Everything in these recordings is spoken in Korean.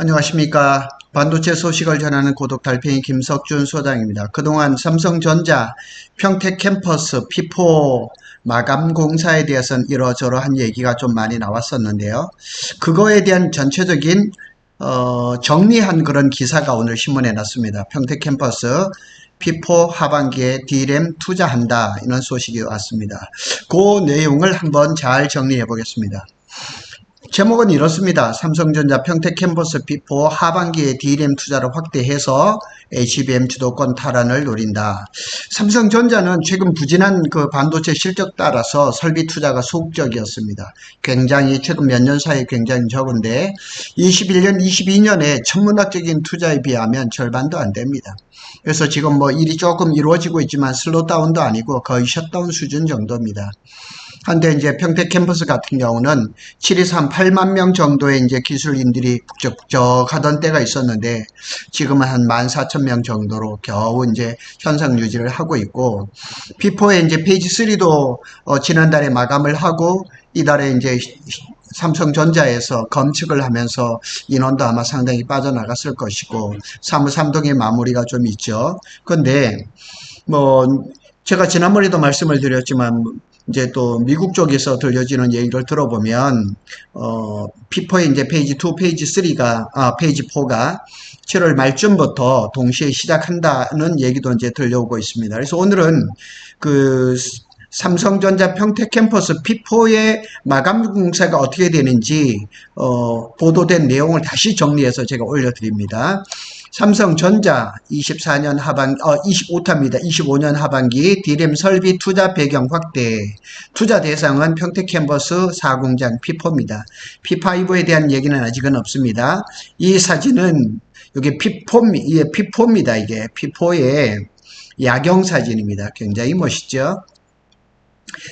안녕하십니까. 반도체 소식을 전하는 고독 달팽이 김석준 소장입니다. 그동안 삼성전자 평택 캠퍼스 P4 마감 공사에 대해서는 이러저러한 얘기가 좀 많이 나왔었는데요. 그거에 대한 전체적인 어, 정리한 그런 기사가 오늘 신문에 났습니다. 평택 캠퍼스 P4 하반기에 D램 투자한다 이런 소식이 왔습니다. 그 내용을 한번 잘 정리해 보겠습니다. 제목은 이렇습니다. 삼성전자 평택 캠퍼스 B4 하반기에 D램 투자를 확대해서 HBM 주도권 탈환을 노린다. 삼성전자는 최근 부진한 그 반도체 실적 따라서 설비 투자가 소극적이었습니다. 굉장히 최근 몇 년 사이에 굉장히 적은데 21년, 22년에 천문학적인 투자에 비하면 절반도 안 됩니다. 그래서 지금 뭐 일이 조금 이루어지고 있지만 슬로다운도 아니고 거의 셧다운 수준 정도입니다. 한데 이제 평택 캠퍼스 같은 경우는 723 8만 명 정도의 이제 기술인들이 북적북적 하던 때가 있었는데 지금은 한 14,000명 정도로 겨우 이제 현상 유지를 하고 있고 P4의 이제 페이지 3도 어 지난달에 마감을 하고 이달에 이제 삼성전자에서 검측을 하면서 인원도 아마 상당히 빠져나갔을 것이고 사무삼동의 마무리가 좀 있죠. 근데 뭐 제가 지난번에도 말씀을 드렸지만 이제 또 미국 쪽에서 들려지는 얘기를 들어보면 어 P4의 이제 페이지 2, 페이지 3가 아 페이지 4가 7월 말쯤부터 동시에 시작한다는 얘기도 이제 들려오고 있습니다. 그래서 오늘은 그 삼성전자 평택 캠퍼스 P4의 마감 공사가 어떻게 되는지 어, 보도된 내용을 다시 정리해서 제가 올려드립니다. 삼성전자 24년 하반 어 25타입니다. 25년 하반기 D램 설비 투자 배경 확대. 투자 대상은 평택 캠퍼스 4공장 P4입니다. P5에 대한 얘기는 아직은 없습니다. 이 사진은 여기 P4 이게 P4입니다. 이게 P4의 야경 사진입니다. 굉장히 멋있죠?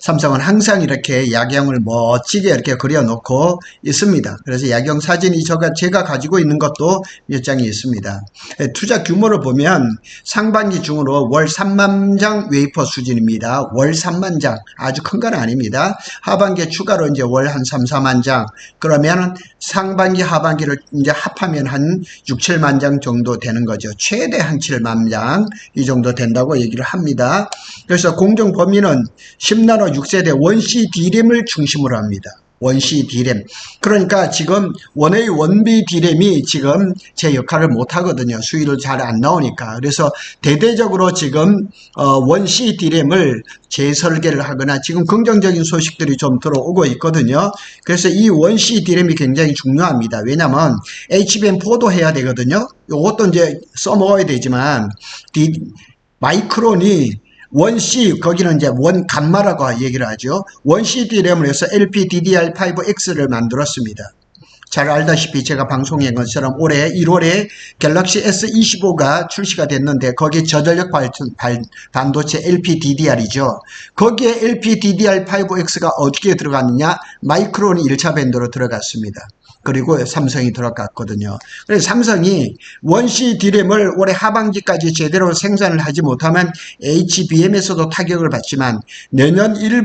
삼성은 항상 이렇게 야경을 멋지게 이렇게 그려놓고 있습니다. 그래서 야경 사진이 제가, 제가 가지고 있는 것도 몇 장이 있습니다. 예, 투자 규모를 보면 상반기 중으로 월 3만 장 웨이퍼 수준입니다. 월 3만 장 아주 큰 건 아닙니다. 하반기에 추가로 이제 월 한 3, 4만 장 그러면 상반기 하반기를 이제 합하면 한 6, 7만 장 정도 되는 거죠. 최대 한 7만 장 이 정도 된다고 얘기를 합니다. 그래서 공정 범위는 10 나노 6세대 원C D램을 중심으로 합니다. 원C D램. 그러니까 지금 원A 원B D램이 지금 제 역할을 못 하거든요. 수위를 잘 안 나오니까. 그래서 대대적으로 지금 어 원C D램을 재설계를 하거나 지금 긍정적인 소식들이 좀 들어오고 있거든요. 그래서 이 원C D램이 굉장히 중요합니다. 왜냐면 HBM4도 해야 되거든요. 이것도 이제 써먹어야 되지만 D, 마이크론이 원C 거기는 이제 원 감마라고 얘기를 하죠. 원C D램을 해서 LPDDR5X를 만들었습니다. 잘 알다시피 제가 방송한 것처럼 올해 1월에 갤럭시 S25가 출시가 됐는데 거기에 저전력 반도체 LPDDR이죠. 거기에 LPDDR5X가 어떻게 들어갔느냐? 마이크론이 1차 밴드로 들어갔습니다. 그리고 삼성이 들어갔거든요. 그래서 삼성이 원C D램을 올해 하반기까지 제대로 생산을 하지 못하면 HBM에서도 타격을 받지만 내년 1,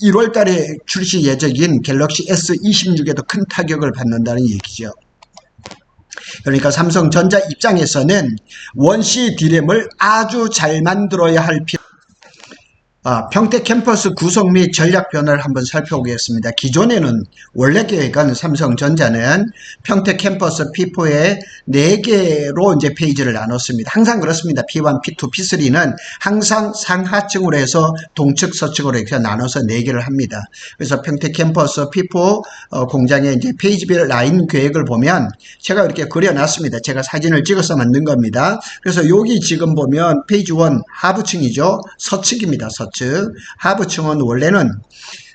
1, 월 달에 출시 예정인 갤럭시 S26에도 큰 타격을 받는다는 얘기죠. 그러니까 삼성전자 입장에서는 원C D램을 아주 잘 만들어야 할 필요 아, 평택 캠퍼스 구성 및 전략 변화를 한번 살펴보겠습니다. 기존에는 원래 계획은 삼성전자는 평택 캠퍼스 P4에 4개로 이제 페이지를 나눴습니다. 항상 그렇습니다. P1, P2, P3는 항상 상하층으로 해서 동측, 서측으로 이렇게 나눠서 4개를 합니다. 그래서 평택 캠퍼스 P4 어, 공장의 이제 페이지별 라인 계획을 보면 제가 이렇게 그려놨습니다. 제가 사진을 찍어서 만든 겁니다. 그래서 여기 지금 보면 페이지 1 하부층이죠. 서측입니다. 서측. 측 하부층은 원래는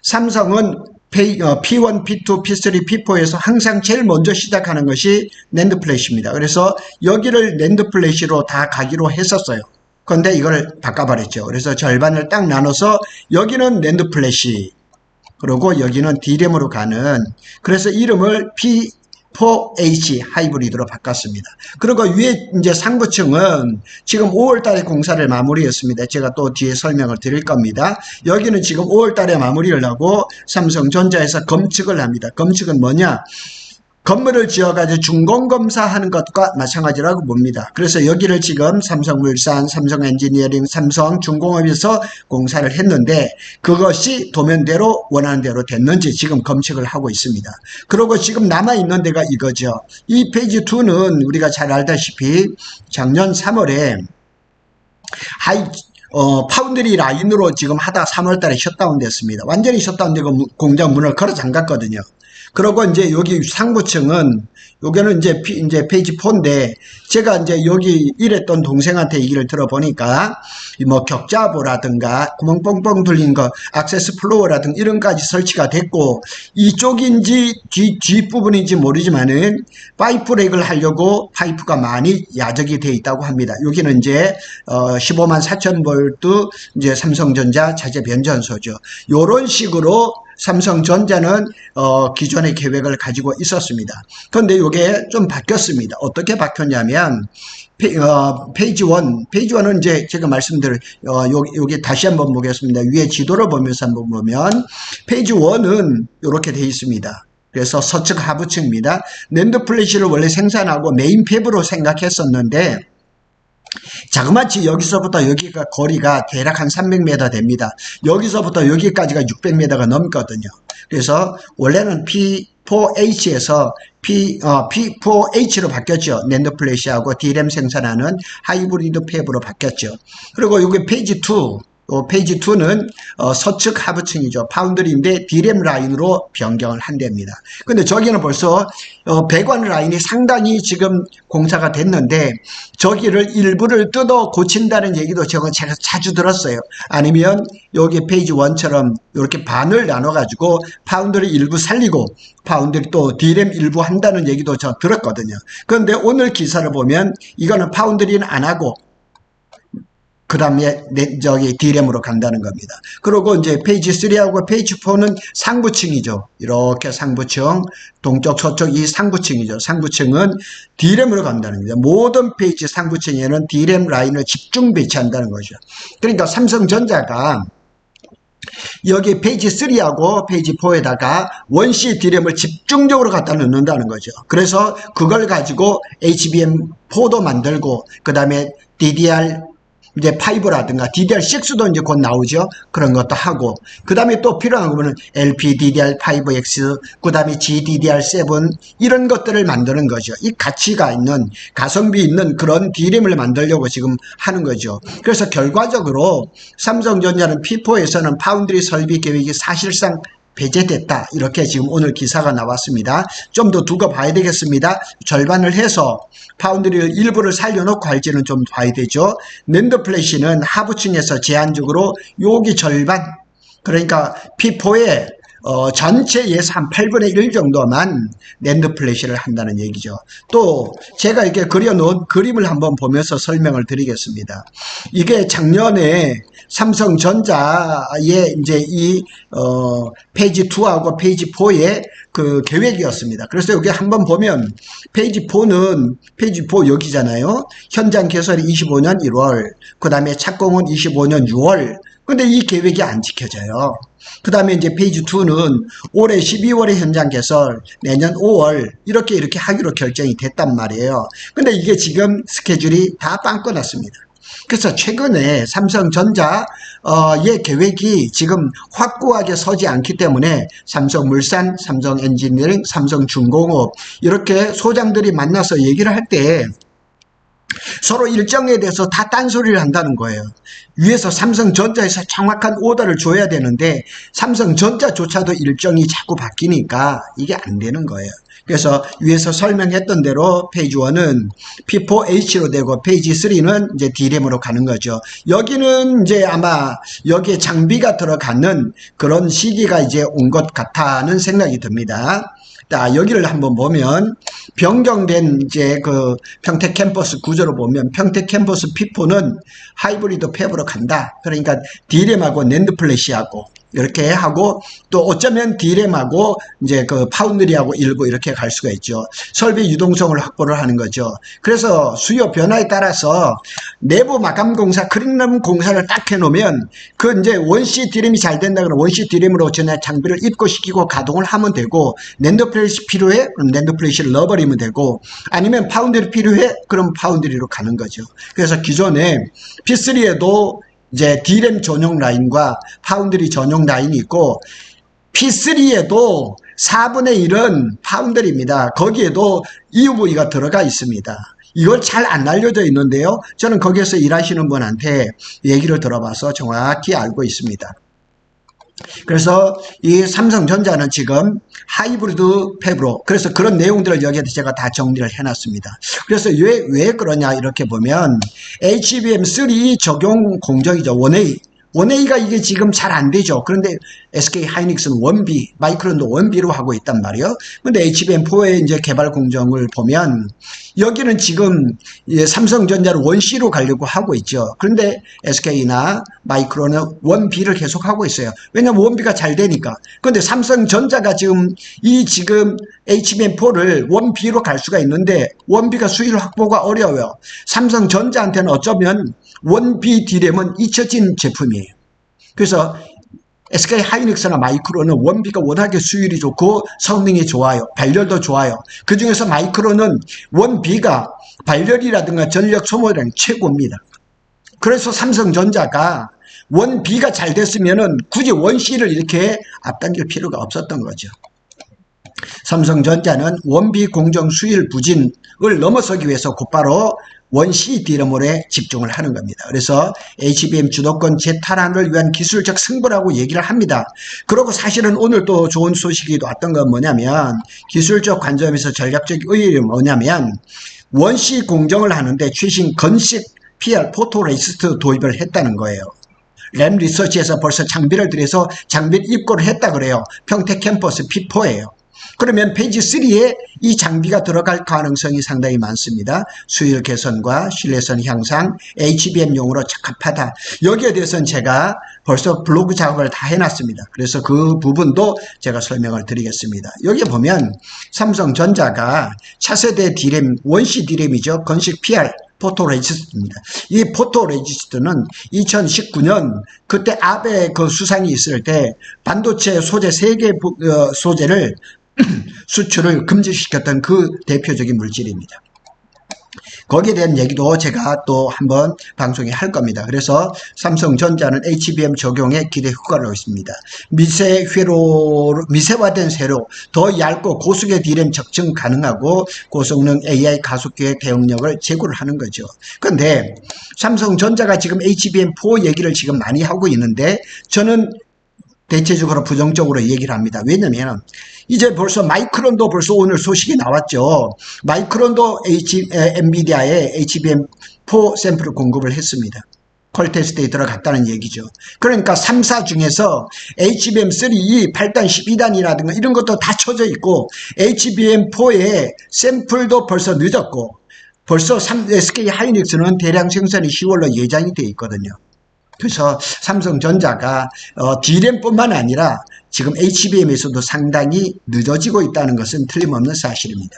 삼성은 P1, P2, P3, P4에서 항상 제일 먼저 시작하는 것이 낸드 플래시입니다. 그래서 여기를 낸드 플래시로 다 가기로 했었어요. 그런데 이걸 바꿔버렸죠. 그래서 절반을 딱 나눠서 여기는 낸드 플래시 그리고 여기는 D램으로 가는 그래서 이름을 P 4H 하이브리드로 바꿨습니다. 그리고 위에 이제 상부층은 지금 5월 달에 공사를 마무리했습니다. 제가 또 뒤에 설명을 드릴 겁니다. 여기는 지금 5월 달에 마무리를 하고 삼성전자에서 검측을 합니다. 검측은 뭐냐? 건물을 지어가지고 준공검사하는 것과 마찬가지라고 봅니다. 그래서 여기를 지금 삼성물산, 삼성엔지니어링, 삼성중공업에서 공사를 했는데 그것이 도면대로 원하는 대로 됐는지 지금 검색을 하고 있습니다. 그리고 지금 남아있는 데가 이거죠. 이 페이지 2는 우리가 잘 알다시피 작년 3월에 하이 어, 파운드리 라인으로 지금 하다 3월 달에 셧다운 됐습니다. 완전히 셧다운 되고 무- 공장 문을 걸어 잠갔거든요. 그러고 이제 여기 상부층은 요게는 이제 피, 이제 페이지 4인데 제가 이제 여기 일했던 동생한테 얘기를 들어보니까 이뭐 격자보라든가 구멍 뻥뻥 뚫린 거 액세스 플로어라든가 이런 까지 설치가 됐고 이쪽인지 뒤, 뒷부분인지 모르지만은 파이프 렉을 하려고 파이프가 많이 야적이 돼 있다고 합니다. 여기는 이제 어 15만 4천 볼트 이제 삼성전자 자재 변전소죠. 요런 식으로 삼성전자는 어, 기존의 계획을 가지고 있었습니다. 그런데 이게 좀 바뀌었습니다. 어떻게 바뀌었냐면 페, 어, 페이지 1, 페이지 1은 이제 제가 말씀드린 어, 여기, 여기 다시 한번 보겠습니다. 위에 지도를 보면서 한번 보면 페이지 1은 이렇게 돼 있습니다. 그래서 서측 하부층입니다. 랜드 플래시를 원래 생산하고 메인 팹으로 생각했었는데 자그마치 여기서부터 여기가 거리가 대략 한 300m 됩니다. 여기서부터 여기까지가 600m가 넘거든요. 그래서 원래는 P4H에서 P, 어, P4H로 바뀌었죠. 낸드 플래시하고 D램 생산하는 하이브리드 팹으로 바뀌었죠. 그리고 여기 페이지 2, 어, 페이지 2는 어, 서측 하부층이죠. 파운드리인데 D램 라인으로 변경을 한답니다. 근데 저기는 벌써 어, 배관 라인이 상당히 지금 공사가 됐는데 저기를 일부를 뜯어 고친다는 얘기도 제가 자주 들었어요. 아니면 여기 페이지 1처럼 이렇게 반을 나눠 가지고 파운드리 일부 살리고 파운드리 또 D램 일부 한다는 얘기도 저 들었거든요. 그런데 오늘 기사를 보면 이거는 파운드리는 안 하고 그 다음에 저기 D램으로 간다는 겁니다. 그리고 이제 페이지 3하고 페이지 4는 상부층이죠. 이렇게 상부층, 동쪽, 서쪽 이 상부층이죠. 상부층은 D램으로 간다는 겁니다. 모든 페이지 상부층에는 D램 라인을 집중 배치한다는 거죠. 그러니까 삼성전자가 여기 페이지 3하고 페이지 4에다가 원시 D램을 집중적으로 갖다 넣는다는 거죠. 그래서 그걸 가지고 HBM4도 만들고 그 다음에 DDR 이제 5라든가 DDR6도 이제 곧 나오죠. 그런 것도 하고 그 다음에 또 필요한 거는 LPDDR5X 그 다음에 GDDR7 이런 것들을 만드는 거죠. 이 가치가 있는 가성비 있는 그런 D램을 만들려고 지금 하는 거죠. 그래서 결과적으로 삼성전자는 P4에서는 파운드리 설비 계획이 사실상 배제됐다. 이렇게 지금 오늘 기사가 나왔습니다. 좀 더 두고 봐야 되겠습니다. 절반을 해서 파운드리를 일부를 살려놓고 할지는 좀 봐야 되죠. 랜드 플래시는 하부층에서 제한적으로 여기 절반 그러니까 P4의 어, 전체 예산 8분의 1 정도만 랜드 플래시를 한다는 얘기죠. 또 제가 이렇게 그려놓은 그림을 한번 보면서 설명을 드리겠습니다. 이게 작년에 삼성전자의 이제 이 어, 페이지 2하고 페이지 4의 그 계획이었습니다. 그래서 여기 한번 보면 페이지 4는 페이지 4 여기잖아요. 현장 개설이 25년 1월, 그 다음에 착공은 25년 6월. 근데 이 계획이 안 지켜져요. 그 다음에 이제 페이지 2는 올해 12월에 현장 개설, 내년 5월 이렇게 이렇게 하기로 결정이 됐단 말이에요. 근데 이게 지금 스케줄이 다 빵꾸 났습니다. 그래서 최근에 삼성전자의 계획이 지금 확고하게 서지 않기 때문에 삼성물산, 삼성엔지니어링, 삼성중공업 이렇게 소장들이 만나서 얘기를 할 때 서로 일정에 대해서 다 딴소리를 한다는 거예요. 위에서 삼성전자에서 정확한 오더를 줘야 되는데 삼성전자조차도 일정이 자꾸 바뀌니까 이게 안 되는 거예요. 그래서 위에서 설명했던 대로 페이지 1은 P4H로 되고 페이지 3는 이제 D램으로 가는 거죠. 여기는 이제 아마 여기에 장비가 들어가는 그런 시기가 이제 온 것 같다는 생각이 듭니다. 자, 여기를 한번 보면 변경된 이제 그 평택 캠퍼스 구조로 보면 평택 캠퍼스 P4는 하이브리드 팹으로 간다. 그러니까 D램하고 낸드 플래시하고 이렇게 하고 또 어쩌면 디램하고 이제 그 파운드리하고 일부 이렇게 갈 수가 있죠. 설비 유동성을 확보를 하는 거죠. 그래서 수요 변화에 따라서 내부 마감 공사, 크링럼 공사를 딱 해놓으면 그 이제 원시 디램이 잘 된다 그러면 원시 디램으로 전에 장비를 입고시키고 가동을 하면 되고 랜드 플레이시 필요해? 그럼 랜드 플레이시를 넣어버리면 되고 아니면 파운드리 필요해? 그럼 파운드리로 가는 거죠. 그래서 기존에 P3에도 이제 D램 전용 라인과 파운드리 전용 라인이 있고 P3에도 4분의 1은 파운드리입니다. 거기에도 EUV가 들어가 있습니다. 이걸 잘 안 알려져 있는데요. 저는 거기에서 일하시는 분한테 얘기를 들어봐서 정확히 알고 있습니다. 그래서 이 삼성전자는 지금 하이브리드 팹으로 그래서 그런 내용들을 여기에 제가 다 정리를 해놨습니다. 그래서 왜, 왜 그러냐 이렇게 보면 HBM3 적용 공정이죠. 원웨이. 원웨이가 이게 지금 잘 안 되죠. 그런데 SK 하이닉스는 원비, 마이크론도 원비로 하고 있단 말이에요. 근데 HBM4의 이제 개발 공정을 보면 여기는 지금 예, 삼성전자를 원C로 가려고 하고 있죠. 그런데 SK나 마이크론은 원비를 계속 하고 있어요. 왜냐면 원비가 잘 되니까. 그런데 삼성전자가 지금 이 지금 HBM4를 원비로 갈 수가 있는데 원비가 수율 확보가 어려워요. 삼성전자한테는 어쩌면 원비 디램은 잊혀진 제품이에요. 그래서 SK 하이닉스나 마이크로는 원비가 워낙에 수율이 좋고 성능이 좋아요. 발열도 좋아요. 그 중에서 마이크로는 원비가 발열이라든가 전력 소모량 최고입니다. 그래서 삼성전자가 원비가 잘 됐으면은 굳이 원C를 이렇게 앞당길 필요가 없었던 거죠. 삼성전자는 원비 공정 수율 부진을 넘어서기 위해서 곧바로 원시 디러몰에 집중을 하는 겁니다. 그래서 HBM 주도권 재탈환을 위한 기술적 승부라고 얘기를 합니다. 그리고 사실은 오늘 또 좋은 소식이 왔던 건 뭐냐면 기술적 관점에서 전략적 의의는 뭐냐면 원시 공정을 하는데 최신 건식 PR 포토레이스트 도입을 했다는 거예요. 램 리서치에서 벌써 장비를 들여서 장비를 입고를 했다 그래요. 평택 캠퍼스 P4예요. 그러면 페이지 3에 이 장비가 들어갈 가능성이 상당히 많습니다. 수율 개선과 신뢰성 향상, HBM용으로 적합하다. 여기에 대해서는 제가 벌써 블로그 작업을 다 해놨습니다. 그래서 그 부분도 제가 설명을 드리겠습니다. 여기 보면 삼성전자가 차세대 디램, 원시 디램이죠. 건식 PR, 포토 레지스트입니다. 이 포토 레지스트는 2019년 그때 아베 그 수상이 있을 때 반도체 소재 세개 어, 소재를 수출을 금지시켰던 그 대표적인 물질입니다. 거기에 대한 얘기도 제가 또 한번 방송에 할 겁니다. 그래서 삼성전자는 HBM 적용에 기대 효과를 있습니다. 미세 회로, 미세화된 세로, 더 얇고 고속의 디램 적층 가능하고 고성능 AI 가속기의 대응력을 제고를 하는 거죠. 그런데 삼성전자가 지금 HBM4 얘기를 지금 많이 하고 있는데 저는 대체적으로 부정적으로 얘기를 합니다. 왜냐면 이제 벌써 마이크론도 벌써 오늘 소식이 나왔죠. 마이크론도 H, 엔비디아에 HBM4 샘플을 공급을 했습니다. 퀄 테스트에 들어갔다는 얘기죠. 그러니까 3사 중에서 HBM3, 8단, 12단이라든가 이런 것도 다 쳐져 있고 HBM4의 샘플도 벌써 늦었고 벌써 SK 하이닉스는 대량 생산이 10월로 예정이 돼 있거든요. 그래서 삼성전자가 어, D램뿐만 아니라 지금 HBM에서도 상당히 늦어지고 있다는 것은 틀림없는 사실입니다.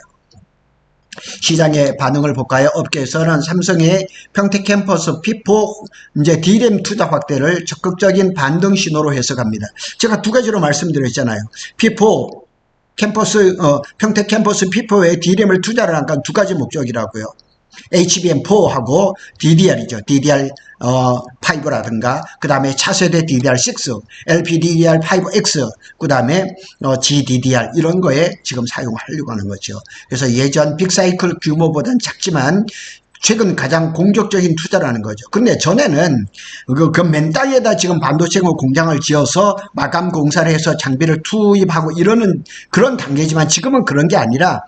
시장의 반응을 볼까요? 업계에서는 삼성의 평택 캠퍼스 P4 이제 D램 투자 확대를 적극적인 반등 신호로 해석합니다. 제가 두 가지로 말씀드렸잖아요. P4 캠퍼스 어, 평택 캠퍼스 P4에 D램을 투자를 한 건 두 가지 목적이라고요. HBM4하고 DDR이죠. DDR 어, 5라든가 그 다음에 차세대 DDR6, LPDDR5X, 그 다음에 어, GDDR 이런 거에 지금 사용하려고 하는 거죠. 그래서 예전 빅사이클 규모보다는 작지만 최근 가장 공격적인 투자라는 거죠. 근데 전에는 그, 그 맨 땅에다 지금 반도체 공장을 지어서 마감 공사를 해서 장비를 투입하고 이러는 그런 단계지만 지금은 그런 게 아니라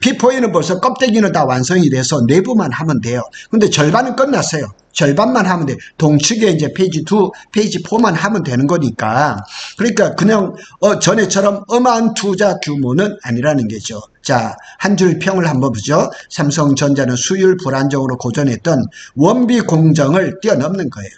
P4에는 벌써 껍데기는 다 완성이 돼서 내부만 하면 돼요. 근데 절반은 끝났어요. 절반만 하면 돼. 동측에 이제 페이지 2, 페이지 4만 하면 되는 거니까. 그러니까 그냥 어, 전에처럼 어마한 투자 규모는 아니라는 게죠. 자, 한 줄 평을 한번 보죠. 삼성전자는 수율 불안정으로 고전했던 원비 공정을 뛰어넘는 거예요.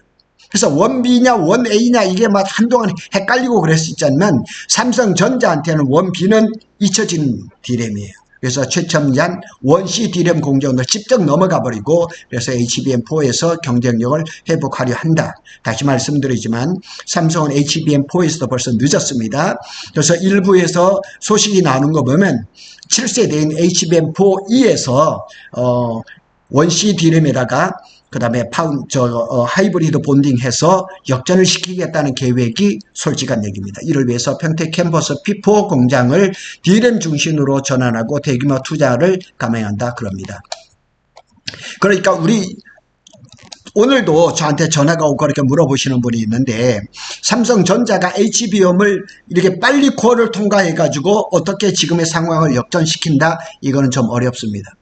그래서 원 B냐 원 A냐 이게 막 한동안 헷갈리고 그랬었지만 삼성전자한테는 원 B는 잊혀진 디램이에요. 그래서 최첨단 원 C 디램 공정을 직접 넘어가 버리고 그래서 HBM4에서 경쟁력을 회복하려 한다. 다시 말씀드리지만 삼성은 HBM4에서도 벌써 늦었습니다. 그래서 일부에서 소식이 나오는 거 보면 7세대인 HBM4E에서 어, 원C 디램에다가 그 다음에 파운, 저, 어, 하이브리드 본딩해서 역전을 시키겠다는 계획이 솔직한 얘기입니다. 이를 위해서 평택 캠퍼스 P4 공장을 디램 중심으로 전환하고 대규모 투자를 감행한다. 그럽니다. 그러니까 우리 오늘도 저한테 전화가 오고 그렇게 물어보시는 분이 있는데 삼성전자가 HBM을 이렇게 빨리 코어를 통과해 가지고 어떻게 지금의 상황을 역전시킨다 이거는 좀 어렵습니다.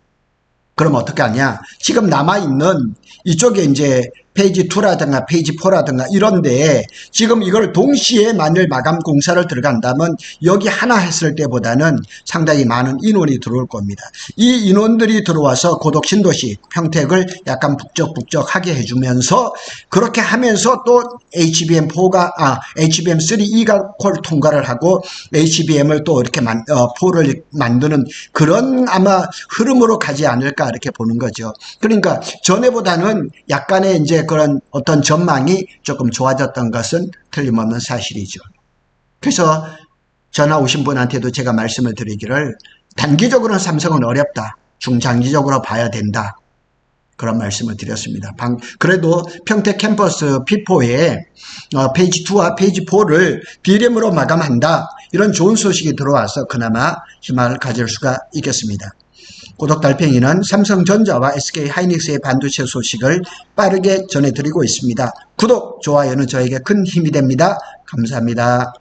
그럼 어떻게 하냐? 지금 남아있는 이쪽에 이제 페이지 2라든가 페이지 4라든가 이런데 지금 이걸 동시에 만일 마감 공사를 들어간다면 여기 하나 했을 때보다는 상당히 많은 인원이 들어올 겁니다. 이 인원들이 들어와서 고독 신도시 평택을 약간 북적북적하게 해주면서 그렇게 하면서 또 HBM4가 아 HBM3E가 콜 통과를 하고 HBM을 또 이렇게 만, 어, 4를 만드는 그런 아마 흐름으로 가지 않을까 이렇게 보는 거죠. 그러니까 전에보다는 약간의 이제 그런 어떤 전망이 조금 좋아졌던 것은 틀림없는 사실이죠. 그래서 전화 오신 분한테도 제가 말씀을 드리기를 단기적으로는 삼성은 어렵다. 중장기적으로 봐야 된다. 그런 말씀을 드렸습니다. 방, 그래도 평택 캠퍼스 P4에 어, 페이지 2와 페이지 4를 D램으로 마감한다. 이런 좋은 소식이 들어와서 그나마 희망을 가질 수가 있겠습니다. 고독 달팽이는 삼성전자와 SK 하이닉스의 반도체 소식을 빠르게 전해드리고 있습니다. 구독, 좋아요는 저에게 큰 힘이 됩니다. 감사합니다.